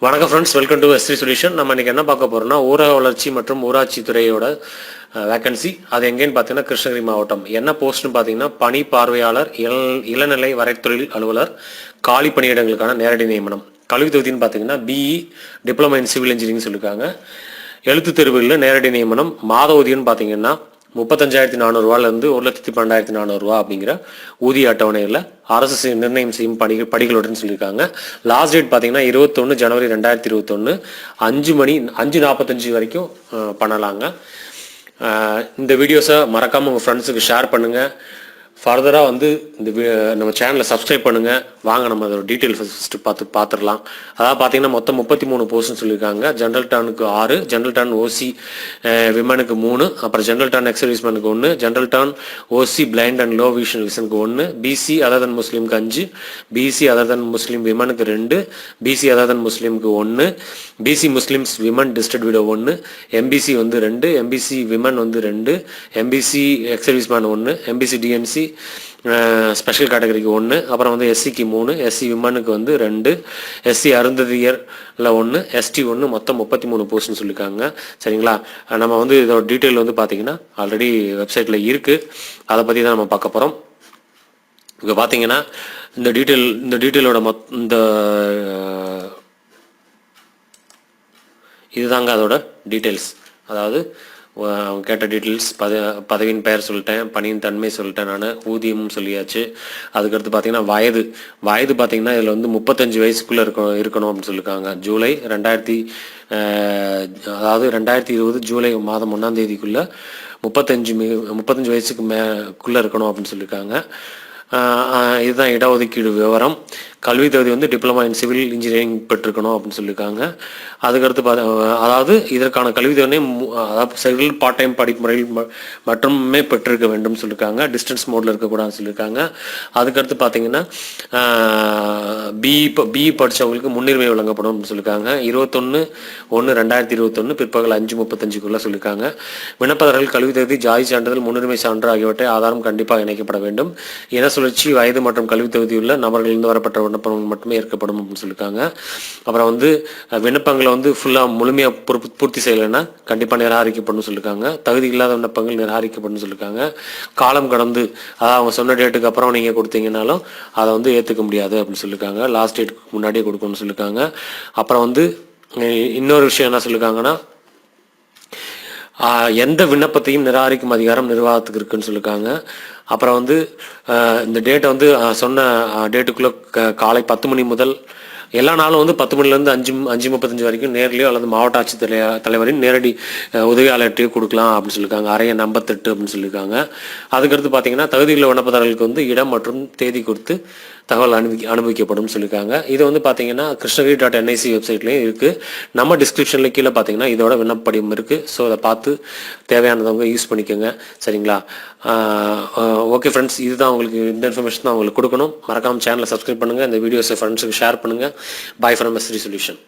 வணக்கம் friends welcome to Esri solution நம்ம இன்றைக்கி என்ன பார்க்க போகிறோம்னா ஊரக வளர்ச்சி மற்றும் ஊராட்சி துறையோட வேக்கன்சி அது எங்கேன்னு பார்த்தீங்கன்னா கிருஷ்ணகிரி மாவட்டம். என்ன போஸ்ட்னு பார்த்தீங்கன்னா பணி பார்வையாளர் இள இளநிலை வரைத்தொழில் அலுவலர் காலி பணியிடங்களுக்கான நேரடி நியமனம். கல்வி தொகுதின்னு பார்த்தீங்கன்னா BE diploma in civil engineering சொல்லியிருக்காங்க எழுத்து தேர்வுகளில் நேரடி நியமனம். மாத ஊதியம்னு பார்த்தீங்கன்னா முப்பத்தஞ்சாயிரத்தி நானூறுரூவாலேருந்து ஒரு லட்சத்தி பன்னெண்டாயிரத்தி நானூறுரூவா அப்படிங்கிற ஊதிய அட்டவணையில் அரசு நிர்ணயம் செய்யும் பணிகள் படிகளுடன் சொல்லியிருக்காங்க. லாஸ்ட் டேட் பார்த்தீங்கன்னா இருபத்தொன்று ஜனவரி ரெண்டாயிரத்தி இருபத்தொன்று அஞ்சு மணி அஞ்சு நாற்பத்தஞ்சு வரைக்கும் பண்ணலாங்க. இந்த வீடியோஸை மறக்காமல் உங்கள் ஃப்ரெண்ட்ஸுக்கு ஷேர் பண்ணுங்கள் ஃபர்தராக வந்து இந்த நம்ம சேனலை சப்ஸ்கிரைப் பண்ணுங்கள் வாங்க நம்ம அதோட டீட்டெயில் ஃபஸ்ட்டு பார்த்து பார்த்துடலாம். அதாவது பார்த்தீங்கன்னா மொத்தம் முப்பத்தி மூணு போஸ்ட்னு சொல்லியிருக்காங்க. ஜென்ரல் டர்னுக்கு ஆறு ஜென்ரல் டர்ன் ஓசி விமனுக்கு மூணு அப்புறம் ஜென்ரல் டர்ன் எக்ஸர்வீஸ்மேனுக்கு ஒன்று general turn OC blind and low vision விஷனுக்கு ஒன்று பிசி அதர் தன் முஸ்லீம்க்கு அஞ்சு பிசி அதர் தன் முஸ்லீம் விமனுக்கு ரெண்டு பிசி அதர் தன் முஸ்லீமுக்கு ஒன்று பிசி முஸ்லீம்ஸ் விமன் டிஸ்ட்ரிபியூட்டர் ஒன்று எம்பிசி வந்து ரெண்டு எம்பிசி விமன் வந்து ரெண்டு எம்பிசி எக்ஸர்வீஸ்மேன் ஒன்று எம்பிசி டிஎம்சி எஸ்சி ஸ்பெஷல் கேட்டகரிக்கு ஒன்று அப்புறம் வந்து எஸ்சிக்கு மூணு எஸ்சி விமனுக்கு வந்து ரெண்டு எஸ்சி அருந்ததியரில் ஒன்று எஸ்டி ஒன்று மொத்தம் முப்பத்தி மூணு போஸ்ட்னு சொல்லியிருக்காங்க சரிங்களா? நம்ம வந்து இதோட டீட்டெயில் வந்து பார்த்தீங்கன்னா ஆல்ரெடி வெப்சைட்டில் இருக்குது அதை பற்றி தான் நம்ம பார்க்க போகிறோம் இங்கே பார்த்தீங்கன்னா இந்த டீட்டெயில் இந்த டீட்டெயிலோட மொத் இந்த இதுதாங்க அதோட டீட்டெயில்ஸ் அதாவது அவங்க கேட்ட டீட்டெயில்ஸ் பத பதவியின் பெயர் சொல்லிட்டேன் பணியின் தன்மை சொல்லிட்டேன் நான் ஊதியமும் சொல்லியாச்சு. அதுக்கடுத்து பார்த்தீங்கன்னா வயது. வயது பார்த்தீங்கன்னா இதில் வந்து முப்பத்தஞ்சு வயசுக்குள்ளே இருக்கணும் இருக்கணும் அப்படின்னு சொல்லியிருக்காங்க ஜூலை ரெண்டாயிரத்தி அதாவது ரெண்டாயிரத்தி இருபது ஜூலை மாதம் ஒன்றாம் தேதிக்குள்ளே முப்பத்தஞ்சு மி முப்பத்தஞ்சு வயசுக்கு மேக்குள்ளே இருக்கணும் அப்படின்னு சொல்லியிருக்காங்க இதுதான் இடஒதுக்கீடு விவரம். கல்வி தகுதி வந்து டிப்ளமா இன் சிவில் இன்ஜினியரிங் பெற்றிருக்கணும் அப்படின்னு சொல்லியிருக்காங்க. அதுக்கடுத்து பாத்த- அதாவது இதற்கான கல்வி தகுதியை அதாவது சிவில் பார்ட் டைம் படிப்பு முறையில் மட்டுமே பெற்றிருக்க வேண்டும் சொல்லியிருக்காங்க. டிஸ்டன்ஸ் மோடில் இருக்கக்கூடாதுன்னு சொல்லியிருக்காங்க. அதுக்கடுத்து பார்த்தீங்கன்னா பிஇ பிஇ படித்தவங்களுக்கு முன்னுரிமை வழங்கப்படும் அப்படின்னு சொல்லியிருக்காங்க. இருபத்தொன்று ஒன்று ரெண்டாயிரத்தி இருபத்தொன்று பிற்பகல் அஞ்சு முப்பத்தஞ்சுக்குள்ளே சொல்லியிருக்காங்க. விண்ணப்பதாரர்கள் கல்வி தகுதி ஜாதி சான்றிதழ் முன்னுரிமை சான்று ஆகியவற்றை ஆதாரம் கண்டிப்பாக இணைக்கப்பட வேண்டும். என சொல்லி சுழற்சி வயது மற்றும் கல்வி தகுதியுள்ள நபர்களிலிருந்து வரப்பட்ட விண்ணப்பங்கள் மட்டுமே ஏற்கப்படும் அப்படின்னு சொல்லியிருக்காங்க. அப்புறம் வந்து விண்ணப்பங்களை வந்து ஃபுல்லாக முழுமையாக பூர்த்தி பூர்த்தி செய்யலைன்னா கண்டிப்பாக நிராகரிக்கப்படும் சொல்லியிருக்காங்க. தகுதி இல்லாத விண்ணப்பங்கள் நிராகரிக்கப்படும் சொல்லியிருக்காங்க. காலம் கடந்து அதாவது அவங்க சொன்ன டேட்டுக்கு அப்புறம் நீங்கள் கொடுத்தீங்கனாலும் அதை வந்து ஏற்றுக்க முடியாது அப்படின்னு சொல்லியிருக்காங்க. லாஸ்ட் டேட்டுக்கு முன்னாடியே கொடுக்கணும்னு சொல்லியிருக்காங்க. அப்புறம் வந்து இன்னொரு விஷயம் என்ன சொல்லியிருக்காங்கன்னா எந்த விண்ணப்பத்தையும் நிராகரிக்கும் அதிகாரம் நிர்வாகத்துக்கு இருக்குன்னு சொல்லியிருக்காங்க. அப்புறம் வந்து இந்த டேட்டை வந்து சொன்ன டேட்டுக்குள்ளே காலை பத்து மணி முதல் எல்லா நாளும் வந்து பத்து மணிலேருந்து அஞ்சு அஞ்சு முப்பத்தஞ்சு வரைக்கும் நேர்லையோ அல்லது மாவட்ட ஆட்சித்தலைய தலைவரின் நேரடி அஹ், உதவியாளர்கிட்டயோ கொடுக்கலாம் அப்படின்னு சொல்லியிருக்காங்க. அறைய நம்பத்தெட்டு அப்படின்னு சொல்லியிருக்காங்க. அதுக்கடுத்து பார்த்தீங்கன்னா தகுதியுள்ள விண்ணப்பதாரர்களுக்கு வந்து இடம் மற்றும் தேதி கொடுத்து தகவல் அனுப்பி அனுபவிக்கப்படும் சொல்லியிருக்காங்க. இது வந்து பார்த்தீங்கன்னா கிருஷ்ணகிரி டாட் என்ஐசி வெப்சைட்லேயும் இருக்குது நம்ம டிஸ்கிரிப்ஷனில் கீழே பார்த்தீங்கன்னா இதோட விண்ணப்படியும் இருக்குது ஸோ அதை பார்த்து தேவையானதவங்க யூஸ் பண்ணிக்கோங்க. சரிங்களா? ஓகே ஃப்ரெண்ட்ஸ் இதுதான் உங்களுக்கு இந்த இன்ஃபர்மேஷன் தான் உங்களுக்கு கொடுக்கணும். மறக்காம சேனலை சப்ஸ்கிரைப் பண்ணுங்கள் இந்த வீடியோஸை ஃப்ரெண்ட்ஸுக்கு ஷேர் பண்ணுங்கள் பாய் ஃப்ரம் எஸ்ரி சொல்யூஷன்